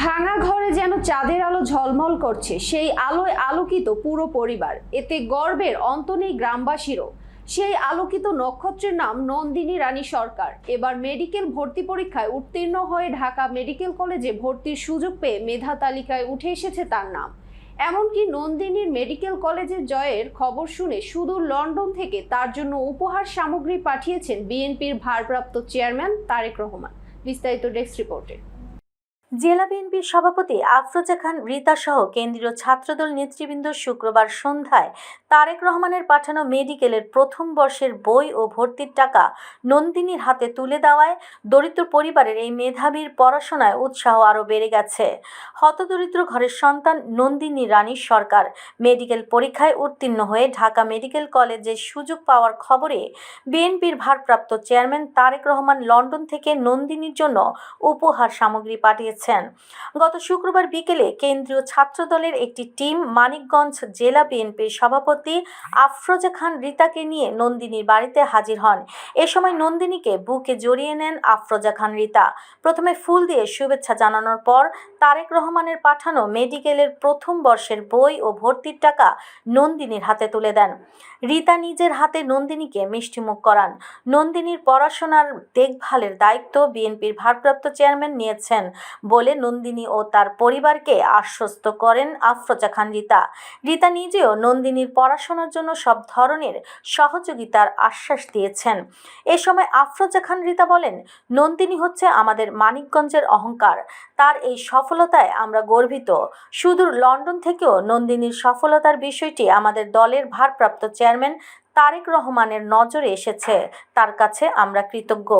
ভাঙা ঘরে যেন চাঁদের আলো ঝলমল করছে, সেই আলোয় আলোকিত পুরো পরিবার। এতে গর্বের অন্ত নেই গ্রামবাসীরও। সেই আলোকিত নক্ষত্রের নাম নন্দিনী রানী সরকার। এবার মেডিকেল ভর্তি পরীক্ষায় উত্তীর্ণ হয়ে ঢাকা মেডিকেল কলেজে ভর্তির সুযোগ পেয়ে মেধা তালিকায় উঠে এসেছে তার নাম। এমনকি নন্দিনীর মেডিকেল কলেজের জয়ের খবর শুনে সুদূর লন্ডন থেকে তার জন্য উপহার সামগ্রী পাঠিয়েছেন বিএনপির ভারপ্রাপ্ত চেয়ারম্যান তারেক রহমান। বিস্তারিত ডেস্ক রিপোর্টে। জেলা বিএনপির সভাপতি আফরোজা খান, রীতা সহ কেন্দ্রীয় ছাত্রদল নেতৃবৃন্দ শুক্রবার সন্ধ্যায় তারেক রহমানের পাঠানো মেডিকেলের প্রথম বর্ষের বই ও ভর্তির টাকা নন্দিনীর হাতে তুলে দেওয়ায় দরিদ্র পরিবারের এই মেধাবীর পড়াশোনায় উৎসাহ আরও বেড়ে গেছে। হতদরিদ্র ঘরের সন্তান নন্দিনী রানী সরকার মেডিকেল পরীক্ষায় উত্তীর্ণ হয়ে ঢাকা মেডিকেল কলেজে সুযোগ পাওয়ার খবরে বিএনপির ভারপ্রাপ্ত চেয়ারম্যান তারেক রহমান লন্ডন থেকে নন্দিনীর জন্য উপহার সামগ্রী পাঠিয়েছেন গত শুক্রবার বিকেলে কেন্দ্রীয় ছাত্র দলের একটি টিম মানিকগঞ্জ জেলা বিএনপির সভাপতি আফরোজা খান রিতাকে নিয়ে নন্দিনীর বাড়িতে হাজির হন। এ সময় নন্দিনীকে বুকে জড়িয়ে নেন আফরোজা খান রিতা। প্রথমে ফুল দিয়ে শুভেচ্ছা জানানোর পর তারেক রহমানের পাঠানো মেডিকেলের প্রথম বর্ষের বই ও ভর্তির টাকা নন্দিনীর হাতে তুলে দেন। রিতা নিজের হাতে নন্দিনীকে মিষ্টিমুখ করান। নন্দিনীর পড়াশোনার দেখভালের দায়িত্ব বিএনপির ভারপ্রাপ্ত চেয়ারম্যান নিয়েছেন। বলে নন্দিনী ও তার পরিবারকে আশ্বস্ত করেন আফরোজা খান রীতা। রীতা নিজেও নন্দিনীর পড়াশোনার জন্য সব ধরনের সহযোগিতার আশ্বাস দিয়েছেন। এ সময় আফরোজা খান রীতা বলেন, নন্দিনী হচ্ছে আমাদের মানিকগঞ্জের অহংকার। তার এই সফলতায় আমরা গর্বিত। সুদূর লন্ডন থেকেও নন্দিনীর সফলতার বিষয়টি আমাদের দলের ভারপ্রাপ্ত চেয়ারম্যান তারেক রহমানের নজরে এসেছে। তার কাছে আমরা কৃতজ্ঞ।